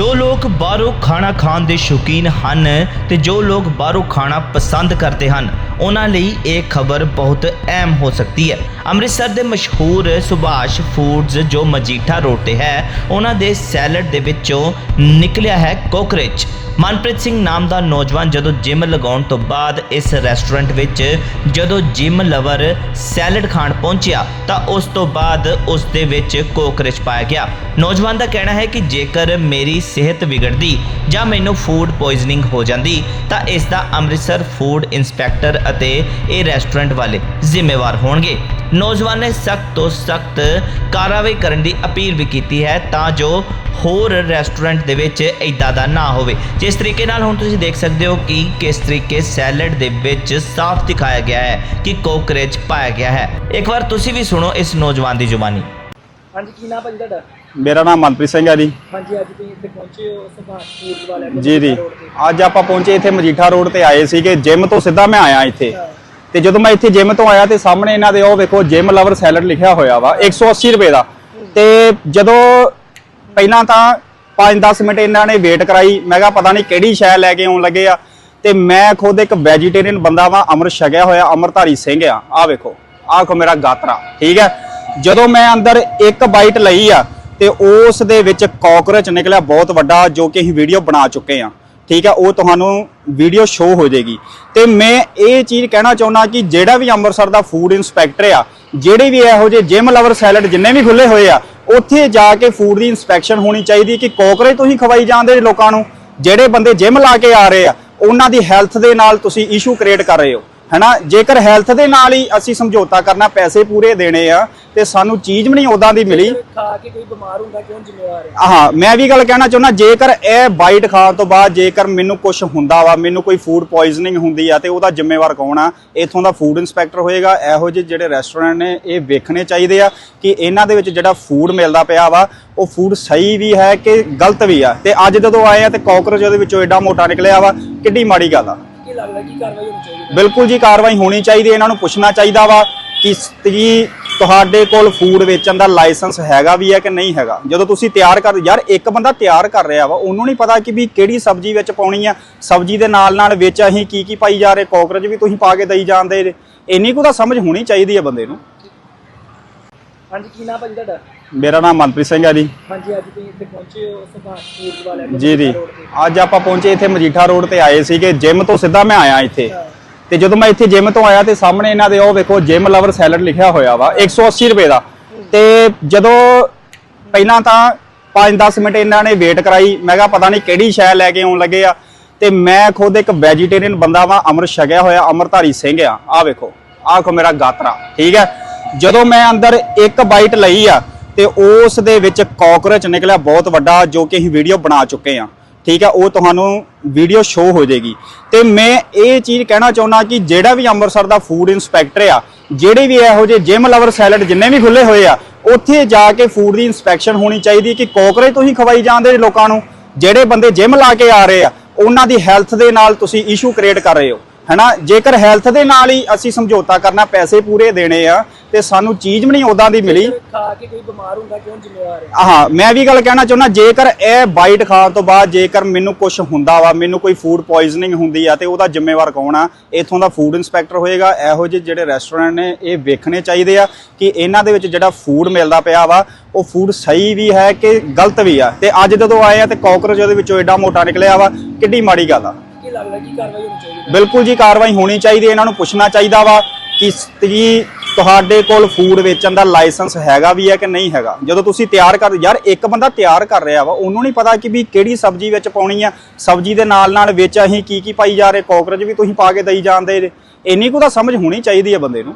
ਜੋ ਲੋਕ ਬਾਹਰੋਂ ਖਾਣਾ ਖਾਣ ਦੇ ਸ਼ੌਕੀਨ ਹਨ ਤੇ ਜੋ ਲੋਕ ਬਾਹਰੋਂ ਖਾਣਾ ਪਸੰਦ ਕਰਦੇ ਹਨ, ਉਹਨਾਂ ਲਈ ਇਹ ਖਬਰ ਬਹੁਤ ਅਹਿਮ ਹੋ ਸਕਦੀ ਹੈ। ਅੰਮ੍ਰਿਤਸਰ ਦੇ ਮਸ਼ਹੂਰ ਸੁਭਾਸ਼ ਫੂਡਜ਼ ਜੋ ਮਜੀਠਾ ਰੋਡ ਤੇ ਹੈ, ਉਹਨਾਂ ਦੇ ਸੈਲਡ ਦੇ ਵਿੱਚੋਂ ਨਿਕਲਿਆ ਹੈ ਕੋਕਰੇਚ। ਮਨਪ੍ਰੀਤ ਸਿੰਘ ਨਾਮ ਦਾ ਨੌਜਵਾਨ ਜਦੋਂ ਜਿਮ ਲਗਾਉਣ ਤੋਂ ਬਾਅਦ ਇਸ ਰੈਸਟੋਰੈਂਟ ਵਿੱਚ ਜਦੋਂ ਜਿਮ ਲਵਰ ਸੈਲਡ ਖਾਣ ਪਹੁੰਚਿਆ ਤਾਂ ਉਸ ਤੋਂ ਬਾਅਦ ਉਸ ਦੇ ਵਿੱਚ ਕੋਕਰੇਚ ਪਾਇਆ ਗਿਆ। ਨੌਜਵਾਨ ਦਾ ਕਹਿਣਾ ਹੈ ਕਿ ਜੇਕਰ ਮੇਰੀ ਸਿਹਤ ਵਿਗੜਦੀ ਜਾਂ ਮੈਨੂੰ ਫੂਡ ਪੋਇਜ਼ਨਿੰਗ ਹੋ ਜਾਂਦੀ ਤਾਂ ਇਸ ਦਾ ਅੰਮ੍ਰਿਤਸਰ ਫੂਡ ਇੰਸਪੈਕਟਰ ਅਤੇ ਇਹ ਰੈਸਟੋਰੈਂਟ ਵਾਲੇ ਜ਼ਿੰਮੇਵਾਰ ਹੋਣਗੇ। ਨੌਜਵਾਨ ਨੇ ਸਖਤ ਤੋਂ ਸਖਤ ਕਾਰਵਾਈ ਕਰਨ ਦੀ ਅਪੀਲ ਵੀ ਕੀਤੀ ਹੈ ਤਾਂ ਜੋ ਹੋਰ ਰੈਸਟੋਰੈਂਟ ਦੇ ਵਿੱਚ ਇਦਾਂ ਦਾ ਨਾ ਹੋਵੇ। ਜਿਸ ਤਰੀਕੇ ਨਾਲ ਹੁਣ ਤੁਸੀਂ ਦੇਖ ਸਕਦੇ ਹੋ ਕਿ ਕਿਸ ਤਰੀਕੇ ਸੈਲਡ ਦੇ ਵਿੱਚ ਸਾਫ਼ ਦਿਖਾਇਆ ਗਿਆ ਹੈ ਕਿ ਕੋਕਰੇਚ ਪਾਇਆ ਗਿਆ ਹੈ। ਇੱਕ ਵਾਰ ਤੁਸੀਂ ਵੀ ਸੁਣੋ ਇਸ ਨੌਜਵਾਨ ਦੀ ਜ਼ੁਬਾਨੀ ਹਾਂਜੀ ਕੀ ਨਾਮ ਭਾਜੀ ਤੁਹਾਡਾ? ਮੇਰਾ ਨਾਮ ਮਨਪ੍ਰੀਤ ਸਿੰਘ ਹੈ ਜੀ। ਹਾਂਜੀ ਅੱਜ ਤੁਸੀਂ ਇੱਥੇ ਪਹੁੰਚੇ ਹੋ ਸੁਭਾਸ਼ ਫੂਡ ਵਾਲਿਆਂ ਦੇ ਜੀ। ਜੀ। ਅੱਜ ਆਪਾਂ ਪਹੁੰਚੇ ਇੱਥੇ ਮਜੀਠਾ ਰੋਡ ਤੇ ਆਏ ਸੀਗੇ। ਜਿਮ ਤੋਂ ਸਿੱਧਾ ਮੈਂ ਆਇਆ ਇੱਥੇ। ਤੇ ਜਦੋਂ ਮੈਂ ਇੱਥੇ ਜਿਮ ਤੋਂ ਆਇਆ ਤੇ ਸਾਹਮਣੇ ਇਹਨਾਂ ਦੇ ਉਹ ਵੇਖੋ ਜਿਮ ਲਵਰ ਸੈਲਡ ਲਿਖਿਆ ਹੋਇਆ ਵਾ 180 ਰੁਪਏ ਦਾ। ਤੇ ਜਦੋਂ ਪਹਿਲਾਂ ਤਾਂ 5-10 ਮਿੰਟ ਇਹਨਾਂ ਨੇ ਵੇਟ ਕਰਾਈ, ਮੈਂ ਕਿਹਾ ਪਤਾ ਨਹੀਂ ਕਿਹੜੀ ਸ਼ੈ ਲੈ ਕੇ ਆਉਣ ਲੱਗੇ ਆ। ਤੇ ਮੈਂ ਖੁਦ ਇੱਕ ਵੈਜੀਟੇਰੀਅਨ ਬੰਦਾ ਵਾਂ ਅਮਰ ਛਕਿਆ ਹੋਇਆ ਅਮਰਧਾਰੀ ਸਿੰਘ ਆ। ਆਹ ਵੇਖੋ, ਆਹ ਕੋ ਮੇਰਾ ਗਾਤਰਾ, ਠੀਕ ਹੈ? ਜਦੋਂ ਮੈਂ ਅੰਦਰ ਇੱਕ ਬਾਈਟ ਲਈ ਆ, ਤੇ ਉਸ ਦੇ ਵਿੱਚ ਕਾਕਰੋਚ ਨਿਕਲਿਆ, ਬਹੁਤ ਵੱਡਾ, ਜੋ ਕਿ ਅਸੀਂ ਵੀਡੀਓ ਬਣਾ ਚੁੱਕੇ ਆ। ਠੀਕ ਆ ਉਹ ਤੁਹਾਨੂੰ ਵੀਡੀਓ ਸ਼ੋ ਹੋ ਜਾਏਗੀ। ਤੇ ਮੈਂ ਇਹ ਚੀਜ਼ ਕਹਿਣਾ ਚਾਹੁੰਦਾ ਕਿ ਜਿਹੜਾ ਵੀ ਅੰਮ੍ਰਿਤਸਰ ਦਾ ਫੂਡ ਇੰਸਪੈਕਟਰ ਆ, ਜਿਹੜੇ ਵੀ ਇਹੋ ਜਿਹੇ ਜਿਮ ਲਵਰ ਸੈਲਡ ਜਿੰਨੇ ਵੀ ਖੁੱਲੇ ਹੋਏ ਆ, ਉੱਥੇ ਜਾ ਕੇ ਫੂਡ ਦੀ ਇਨਸਪੈਕਸ਼ਨ ਹੋਣੀ ਚਾਹੀਦੀ ਕਿ ਕੋਕਰੇਚ ਤੁਸੀਂ ਖਵਾਈ ਜਾਂਦੇ ਲੋਕਾਂ ਨੂੰ, ਜਿਹੜੇ ਬੰਦੇ ਜਿਮ ਲਾ ਕੇ ਆ ਰਹੇ ਆ, ਉਹਨਾਂ ਦੀ ਹੈਲਥ ਦੇ ਨਾਲ ਤੁਸੀਂ ਇਸ਼ੂ ਕ੍ਰੀਏਟ ਕਰ ਰਹੇ ਹੋ। ਹੈਨਾ? ਜੇਕਰ ਹੈਲਥ ਦੇ ਨਾਲ ਹੀ ਅਸੀਂ ਸਮਝੌਤਾ ਕਰਨਾ ਪੈਸੇ ਪੂਰੇ ਦੇਣੇ ਆ ਤੇ ਸਾਨੂੰ ਚੀਜ਼ ਵੀ ਨਹੀਂ ਉਦਾਂ ਦੀ ਮਿਲੀ। ਖਾ ਕੇ ਕੋਈ ਬਿਮਾਰ ਹੁੰਦਾ ਕਿਉਂ ਜ਼ਿੰਮੇਵਾਰ ਹੈ? ਹਾਂ ਮੈਂ ਵੀ ਗੱਲ ਕਹਿਣਾ ਚਾਹੁੰਦਾ ਜੇਕਰ ਇਹ ਬਾਈਟ ਖਾਣ ਤੋਂ ਬਾਅਦ ਜੇਕਰ ਮੈਨੂੰ ਕੁਝ ਹੁੰਦਾ ਵਾ ਮੈਨੂੰ ਕੋਈ ਫੂਡ ਪੋਇਜ਼ਨਿੰਗ ਹੁੰਦੀ ਆ ਤੇ ਉਹਦਾ ਜ਼ਿੰਮੇਵਾਰ ਕੌਣ ਆ? ਇਥੋਂ ਦਾ ਫੂਡ ਇੰਸਪੈਕਟਰ ਹੋਏਗਾ। ਇਹੋ ਜਿਹੇ ਜਿਹੜੇ ਰੈਸਟੋਰੈਂਟ ਨੇ ਇਹ ਵੇਖਣੇ ਚਾਹੀਦੇ ਆ ਕਿ ਇਹਨਾਂ ਦੇ ਵਿੱਚ ਜਿਹੜਾ ਫੂਡ ਮਿਲਦਾ ਪਿਆ ਵਾ ਉਹ ਫੂਡ ਸਹੀ ਵੀ ਹੈ ਕਿ ਗਲਤ ਵੀ ਆ। ਤੇ ਅੱਜ ਜਦੋਂ ਆਏ ਆ ਤੇ ਕਾਕਰੋਚ ਉਹਦੇ ਵਿੱਚੋਂ ਐਡਾ ਮੋਟਾ ਨਿਕਲਿਆ ਵਾ ਕਿੱਡੀ ਮਾੜੀ ਗੱਲ ਆ। ਕੀ ਲੱਗਦਾ ਕੀ ਕਾਰਵਾਈ ਹੋਣੀ ਚਾਹੀਦੀ ਬਿਲਕੁਲ ਜੀ, ਕਾਰਵਾਈ ਹੋਣੀ ਚਾਹੀਦੀ ਹੈ। ਇਹਨਾਂ ਨੂੰ ਪੁੱਛਣਾ ਚਾਹੀਦਾ ਵਾ ਕਿ ਸ- ਕੀ ਤੁਹਾਡੇ ਕੋਲ ਫੂਡ ਵੇਚਣ ਦਾ ਲਾਇਸੈਂਸ ਹੈਗਾ ਵੀ ਹੈ ਕਿ ਨਹੀਂ ਹੈਗਾ? ਜਦੋਂ ਤੁਸੀਂ ਤਿਆਰ ਕਰ ਯਾਰ, ਇੱਕ ਬੰਦਾ ਤਿਆਰ ਕਰ ਰਿਹਾ ਵਾ, ਉਹਨੂੰ ਨਹੀਂ ਪਤਾ ਕਿ ਵੀ ਕਿਹੜੀ ਸਬਜ਼ੀ ਵਿੱਚ ਪਾਉਣੀ ਆ। ਸਬਜ਼ੀ ਦੇ ਨਾਲ ਨਾਲ ਵਿੱਚ ਅਸੀਂ ਕੀ ਕੀ ਪਾਈ ਜਾ ਰਹੇ, ਕੋਕਰੋਚ ਵੀ ਤੁਸੀਂ ਪਾ ਕੇ ਦਈ ਜਾਂਦੇ ਜੇ। ਇੰਨੀ ਕੁ ਤਾਂ ਸਮਝ ਹੋਣੀ ਚਾਹੀਦੀ ਹੈ ਬੰਦੇ ਨੂੰ। ਹਾਂਜੀ ਕੀ ਨਾਮ ਭਾਜੀ ਤੁਹਾਡਾ? ਮੇਰਾ ਨਾਮ ਮਨਪ੍ਰੀਤ ਸਿੰਘ ਹੈ ਜੀ। ਹਾਂਜੀ ਅੱਜ ਤੁਸੀਂ ਇੱਥੇ ਪਹੁੰਚੇ ਹੋ ਸੁਭਾਸ਼ ਫੂਡ ਵਾਲਿਆਂ ਦੇ ਜੀ। ਜੀ। ਅੱਜ ਆਪਾਂ ਪਹੁੰਚੇ ਇੱਥੇ ਮਜੀਠਾ ਰੋਡ ਤੇ ਆਏ ਸੀਗੇ ਜਿਮ ਤੋਂ ਸਿੱਧਾ ਮੈਂ ਆਇਆ ਇੱਥੇ। ਤੇ ਜਦੋਂ ਮੈਂ ਇੱਥੇ ਜਿਮ ਤੋਂ ਆਇਆ ਤੇ ਸਾਹਮਣੇ ਇਹਨਾਂ ਦੇ ਉਹ ਵੇਖੋ ਜਿਮ ਲਵਰ ਸੈਲਡ ਲਿਖਿਆ ਹੋਇਆ ਵਾ 180 ਰੁਪਏ ਦਾ। ਤੇ ਜਦੋਂ ਪਹਿਲਾਂ ਤਾਂ 5-10 ਮਿੰਟ ਇਹਨਾਂ ਨੇ ਵੇਟ ਕਰਾਈ ਮੈਂ ਕਿਹਾ ਪਤਾ ਨਹੀਂ ਕਿਹੜੀ ਸ਼ੈ ਲੈ ਕੇ ਆਉਣ ਲੱਗੇ ਆ। ਤੇ ਮੈਂ ਖੁਦ ਇੱਕ ਵੈਜੀਟੇਰੀਅਨ ਬੰਦਾ ਵਾਂ ਅੰਮ੍ਰਿਤ ਛਕਿਆ ਹੋਇਆ ਅਮਰਧਾਰੀ ਸਿੰਘ ਆ ਆਹ ਵੇਖੋ ਕੋ ਮੇਰਾ ਗਾਤਰਾ ਠੀਕ ਹੈ? ਜਦੋਂ ਮੈਂ ਅੰਦਰ ਇੱਕ ਬਾਈਟ ਲਈ ਆ ਤੇ ਉਸ ਦੇ ਵਿੱਚ ਕਾਕਰੋਚ ਨਿਕਲਿਆ ਬਹੁਤ ਵੱਡਾ ਜੋ ਕਿ ਅਸੀਂ ਵੀਡੀਓ ਬਣਾ ਚੁੱਕੇ ਆ। ਠੀਕ ਹੈ ਉਹ ਤੁਹਾਨੂੰ ਵੀਡੀਓ ਸ਼ੋ ਹੋ ਜਾਏਗੀ। ਤੇ ਮੈਂ ਇਹ ਚੀਜ਼ ਕਹਿਣਾ ਚਾਹੁੰਦਾ ਕਿ ਜਿਹੜਾ ਵੀ ਅੰਮ੍ਰਿਤਸਰ ਦਾ ਫੂਡ ਇੰਸਪੈਕਟਰ ਆ, ਜਿਹੜੇ ਵੀ ਇਹੋ ਜਿਹੇ ਜਿਮ ਲਵਰ ਸੈਲਡ ਜਿੰਨੇ ਵੀ ਖੁੱਲੇ ਹੋਏ ਆ, ਉੱਥੇ ਜਾ ਕੇ ਫੂਡ ਦੀ ਇਨਸਪੈਕਸ਼ਨ ਹੋਣੀ ਚਾਹੀਦੀ ਕਿ ਕੋਕਰੇਚ ਤੁਸੀਂ ਖਵਾਈ ਜਾਂਦੇ ਲੋਕਾਂ ਨੂੰ। ਜਿਹੜੇ ਬੰਦੇ ਜਿਮ ਲਾ ਕੇ ਆ ਰਹੇ ਆ, ਉਹਨਾਂ ਦੀ ਹੈਲਥ ਦੇ ਨਾਲ ਤੁਸੀਂ ਇਸ਼ੂ ਕ੍ਰੀਏਟ ਕਰ ਰਹੇ ਹੋ। ਹੈਨਾ? ਜੇਕਰ ਹੈਲਥ ਦੇ ਨਾਲ ਹੀ ਅਸੀਂ ਸਮਝੌਤਾ ਕਰਨਾ, ਪੈਸੇ ਪੂਰੇ ਦੇਣੇ ਆ ਤੇ ਸਾਨੂੰ ਚੀਜ਼ ਵੀ ਨਹੀਂ ਉਦਾਂ ਦੀ ਮਿਲੀ। ਖਾ ਕੇ ਕੋਈ ਬਿਮਾਰ ਹੁੰਦਾ ਕਿਉਂ ਜ਼ਿੰਮੇਵਾਰ ਹੈ? ਹਾਂ ਮੈਂ ਵੀ ਗੱਲ ਕਹਿਣਾ ਚਾਹੁੰਦਾ ਜੇਕਰ ਇਹ ਬਾਈਟ ਖਾਣ ਤੋਂ ਬਾਅਦ ਜੇਕਰ ਮੈਨੂੰ ਕੁਝ ਹੁੰਦਾ ਵਾ ਮੈਨੂੰ ਕੋਈ ਫੂਡ ਪੋਇਜ਼ਨਿੰਗ ਹੁੰਦੀ ਆ ਤੇ ਉਹਦਾ ਜ਼ਿੰਮੇਵਾਰ ਕੌਣ ਆ ਇਥੋਂ ਦਾ ਫੂਡ ਇੰਸਪੈਕਟਰ ਹੋਏਗਾ ਇਹੋ ਜਿਹੇ ਜਿਹੜੇ ਰੈਸਟੋਰੈਂਟ ਨੇ ਇਹ ਵੇਖਣੇ ਚਾਹੀਦੇ ਆ ਕਿ ਇਹਨਾਂ ਦੇ ਵਿੱਚ ਜਿਹੜਾ ਫੂਡ ਮਿਲਦਾ ਪਿਆ ਵਾ ਉਹ ਫੂਡ ਸਹੀ ਵੀ ਹੈ ਕਿ ਗਲਤ ਵੀ ਆ। ਤੇ ਅੱਜ ਜਦੋਂ ਆਏ ਆ ਤੇ ਕਾਕਰੋਚ ਉਹਦੇ ਵਿੱਚੋਂ ਐਡਾ ਮੋਟਾ ਨਿਕਲਿਆ ਵਾ ਕਿੱਡੀ ਮਾੜੀ ਗੱਲ ਆ। ਕੀ ਲੱਗਦਾ ਕੀ ਕਾਰਵਾਈ ਹੋਣੀ ਚਾਹੀਦੀ ਬਿਲਕੁਲ ਜੀ ਕਾਰਵਾਈ ਹੋਣੀ ਚਾਹੀਦੀ ਇਹਨਾਂ ਨੂੰ ਪੁੱਛਣਾ ਚਾਹੀਦਾ ਵਾ ਕਿ ਕੀ ਤੁਹਾਡੇ ਕੋਲ ਫੂਡ ਵੇਚਣ ਦਾ ਲਾਇਸੈਂਸ ਹੈਗਾ ਵੀ ਹੈ ਕਿ ਨਹੀਂ ਹੈਗਾ? ਜਦੋਂ ਤੁਸੀਂ ਤਿਆਰ ਕਰ ਯਾਰ, ਇੱਕ ਬੰਦਾ ਤਿਆਰ ਕਰ ਰਿਹਾ ਵਾ, ਉਹਨੂੰ ਨਹੀਂ ਪਤਾ ਕਿ ਵੀ ਕਿਹੜੀ ਸਬਜ਼ੀ ਵਿੱਚ ਪਾਉਣੀ ਆ। ਸਬਜ਼ੀ ਦੇ ਨਾਲ ਨਾਲ ਵਿੱਚ ਅਸੀਂ ਕੀ ਕੀ ਪਾਈ ਜਾ ਰਹੇ? ਕੋਕਰੋਚ ਵੀ ਤੁਸੀਂ ਪਾ ਕੇ ਦਈ ਜਾਂਦੇ ਜੇ। ਇੰਨੀ ਕੁ ਤਾਂ ਸਮਝ ਹੋਣੀ ਚਾਹੀਦੀ ਹੈ ਬੰਦੇ ਨੂੰ।